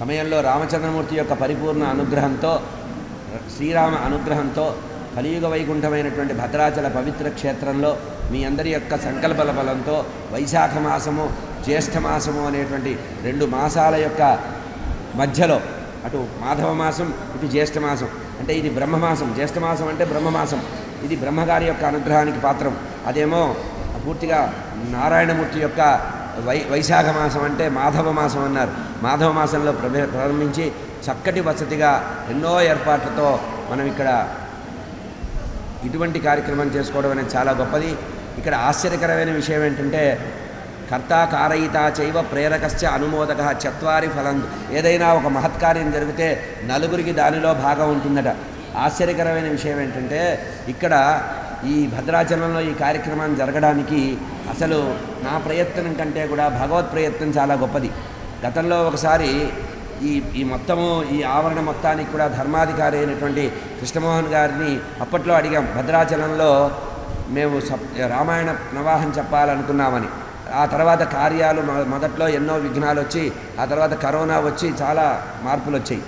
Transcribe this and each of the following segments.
సమయంలో రామచంద్రమూర్తి యొక్క పరిపూర్ణ అనుగ్రహంతో శ్రీరామ అనుగ్రహంతో కలియుగ వైకుంఠమైనటువంటి భద్రాచల పవిత్ర క్షేత్రంలో మీ అందరి యొక్క సంకల్పల బలంతో వైశాఖ మాసము జ్యేష్ఠ మాసము అనేటువంటి రెండు మాసాల యొక్క మధ్యలో అటు మాధవ మాసం ఇటు జ్యేష్ఠ మాసం. అంటే ఇది బ్రహ్మమాసం జ్యేష్ఠ మాసం అంటే బ్రహ్మమాసం ఇది బ్రహ్మగారి యొక్క అనుగ్రహానికి పాత్రం. అదేమో పూర్తిగా నారాయణమూర్తి యొక్క వై వైశాఖ మాసం అంటే మాధవ మాసం అన్నారు. మాధవ మాసంలో ప్రారంభించి చక్కటి వసతిగా ఎన్నో ఏర్పాట్లతో మనం ఇక్కడ ఇటువంటి కార్యక్రమం చేసుకోవడం అనేది చాలా గొప్పది. ఇక్కడ ఆశ్చర్యకరమైన విషయం ఏంటంటే కర్త కారయిత చైవ ప్రేరకశ్చ అనుమోదక చత్వారి ఫలం. ఏదైనా ఒక మహత్కార్యం జరిగితే నలుగురికి దానిలో భాగం ఉంటుందట. ఆశ్చర్యకరమైన విషయం ఏంటంటే ఇక్కడ ఈ భద్రాచలంలో ఈ కార్యక్రమం జరగడానికి అసలు నా ప్రయత్నం కంటే కూడా భగవత్ ప్రయత్నం చాలా గొప్పది. గతంలో ఒకసారి ఈ ఈ మొత్తము ఈ ఆవరణ మొత్తానికి కూడా ధర్మాధికారి అయినటువంటి కృష్ణమోహన్ గారిని అప్పట్లో అడిగాం భద్రాచలంలో మేము రామాయణ ప్రవాహం చెప్పాలనుకున్నామని. ఆ తర్వాత కార్యాలు మొదట్లో ఎన్నో విఘ్నాలు వచ్చి ఆ తర్వాత కరోనా వచ్చి చాలా మార్పులు వచ్చాయి.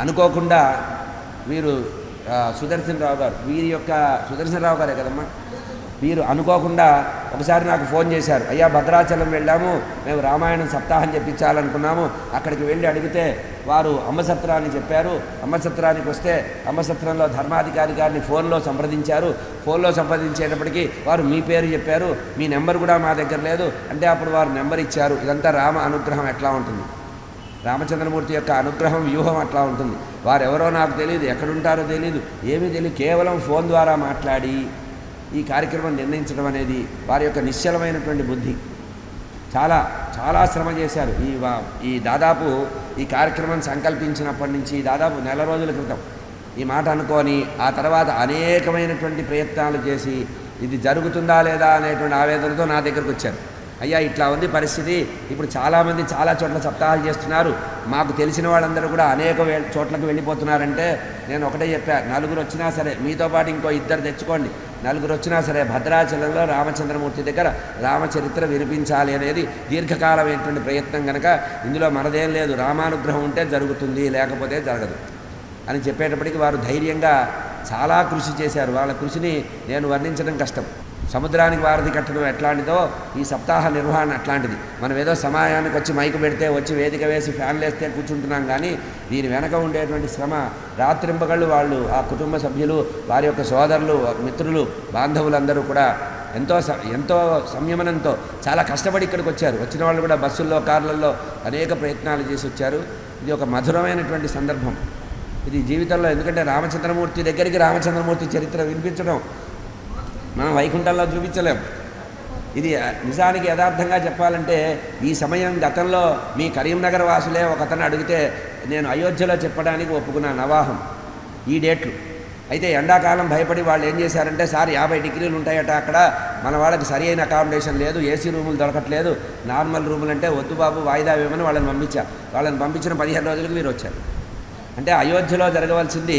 అనుకోకుండా వీరు సుదర్శన్ రావు గారు. వీరి యొక్క సుదర్శన్ రావు గారే కదమ్మా? వీరు అనుకోకుండా ఒకసారి నాకు ఫోన్ చేశారు. అయ్యా భద్రాచలం వెళ్ళాము. మేము రామాయణం సప్తాహం చెప్పించాలనుకున్నాము. అక్కడికి వెళ్ళి అడిగితే వారు అమ్మసత్రాన్ని చెప్పారు. అమ్మసత్రానికి వస్తే అమ్మసత్రంలో ధర్మాధికారి గారిని ఫోన్లో సంప్రదించారు. ఫోన్లో సంప్రదించేటప్పటికి వారు మీ పేరు చెప్పారు. మీ నెంబర్ కూడా మా దగ్గర లేదు. అంటే అప్పుడు వారు నెంబర్ ఇచ్చారు. ఇదంతా రామ అనుగ్రహం ఎట్లా ఉంటుంది? రామచంద్రమూర్తి యొక్క అనుగ్రహం వ్యూహం అట్లా ఉంటుంది. వారెవరో నాకు తెలియదు ఎక్కడుంటారో తెలియదు ఏమీ తెలియదు కేవలం ఫోన్ ద్వారా మాట్లాడి ఈ కార్యక్రమం నిర్ణయించడం అనేది వారి యొక్క నిశ్చలమైనటువంటి బుద్ధి. చాలా చాలా శ్రమ చేశారు. ఈ ఈ దాదాపు ఈ కార్యక్రమం సంకల్పించినప్పటి నుంచి దాదాపు నెల రోజుల క్రితం ఈ మాట అనుకొని ఆ తర్వాత అనేకమైనటువంటి ప్రయత్నాలు చేసి ఇది జరుగుతుందా లేదా అనేటువంటి ఆవేదనతో నా దగ్గరకు వచ్చారు. అయ్యా ఇట్లా ఉంది పరిస్థితి. ఇప్పుడు చాలామంది చాలా చోట్ల సప్తాహాలు చేస్తున్నారు. మాకు తెలిసిన వాళ్ళందరూ కూడా అనేక చోట్లకు వెళ్ళిపోతున్నారంటే నేను ఒకటే చెప్పా నలుగురు వచ్చినా సరే మీతో పాటు ఇంకో ఇద్దరు తెచ్చుకోండి. నలుగురు వచ్చినా సరే భద్రాచలంలో రామచంద్రమూర్తి దగ్గర రామచరిత్ర వినిపించాలి అనేది దీర్ఘకాలమైనటువంటి ప్రయత్నం కనుక ఇందులో మనదేం లేదు. రామానుగ్రహం ఉంటే జరుగుతుంది లేకపోతే జరగదు అని చెప్పేటప్పటికి వారు ధైర్యంగా చాలా కృషి చేశారు. వాళ్ళ కృషిని నేను వర్ణించడం కష్టం. సముద్రానికి వారధి కట్టడం ఎట్లాంటిదో ఈ సప్తాహ నిర్వహణ అట్లాంటిది. మనం ఏదో సమయానికి వచ్చి మైకు పెడితే వచ్చి వేదిక వేసి ఫ్యాన్లు వేస్తే కూర్చుంటున్నాం కానీ దీని వెనక ఉండేటువంటి శ్రమ రాత్రింపగళ్ళు వాళ్ళు ఆ కుటుంబ సభ్యులు వారి యొక్క సోదరులు మిత్రులు బాంధవులందరూ కూడా ఎంతో ఎంతో సంయమనంతో చాలా కష్టపడి ఇక్కడికి వచ్చారు. వచ్చిన వాళ్ళు కూడా బస్సుల్లో కార్లలో అనేక ప్రయత్నాలు చేసి వచ్చారు. ఇది ఒక మధురమైనటువంటి సందర్భం. ఇది జీవితంలో ఎందుకంటే రామచంద్రమూర్తి దగ్గరికి రామచంద్రమూర్తి చరిత్ర వినిపించడం మనం వైకుంఠంలో చూపించలేం. ఇది నిజానికి యథార్థంగా చెప్పాలంటే ఈ సమయం గతంలో మీ కరీంనగర్ వాసులే ఒకతను అడిగితే నేను అయోధ్యలో చెప్పడానికి ఒప్పుకున్నాను నవాహం ఈ డేట్లు. అయితే ఎండాకాలం భయపడి వాళ్ళు ఏం చేశారంటే సార్ యాభై డిగ్రీలు ఉంటాయట అక్కడ మన వాళ్ళకి సరి అయిన అకామిడేషన్ లేదు ఏసీ రూములు దొరకట్లేదు నార్మల్ రూములు అంటే వద్దు బాబు వాయిదా ఇవ్వమని వాళ్ళని పంపించారు వాళ్ళని పంపించిన పదిహేను రోజులకు మీరు వచ్చారు అంటే అయోధ్యలో జరగవలసింది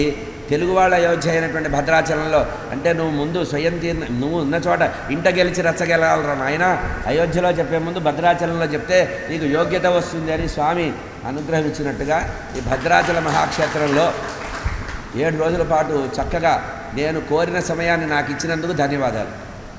తెలుగు వాళ్ళ అయోధ్య అయినటువంటి భద్రాచలంలో అంటే నువ్వు ముందు స్వయం తీర్ణ నువ్వు ఉన్న చోట ఇంట గెలిచి రచ్చగలగలరా నాయన? అయోధ్యలో చెప్పే ముందు భద్రాచలంలో చెప్తే నీకు యోగ్యత వస్తుంది అని స్వామి అనుగ్రహం ఇచ్చినట్టుగా ఈ భద్రాచల మహాక్షేత్రంలో ఏడు రోజుల పాటు చక్కగా నేను కోరిన సమయాన్ని నాకు ఇచ్చినందుకు ధన్యవాదాలు.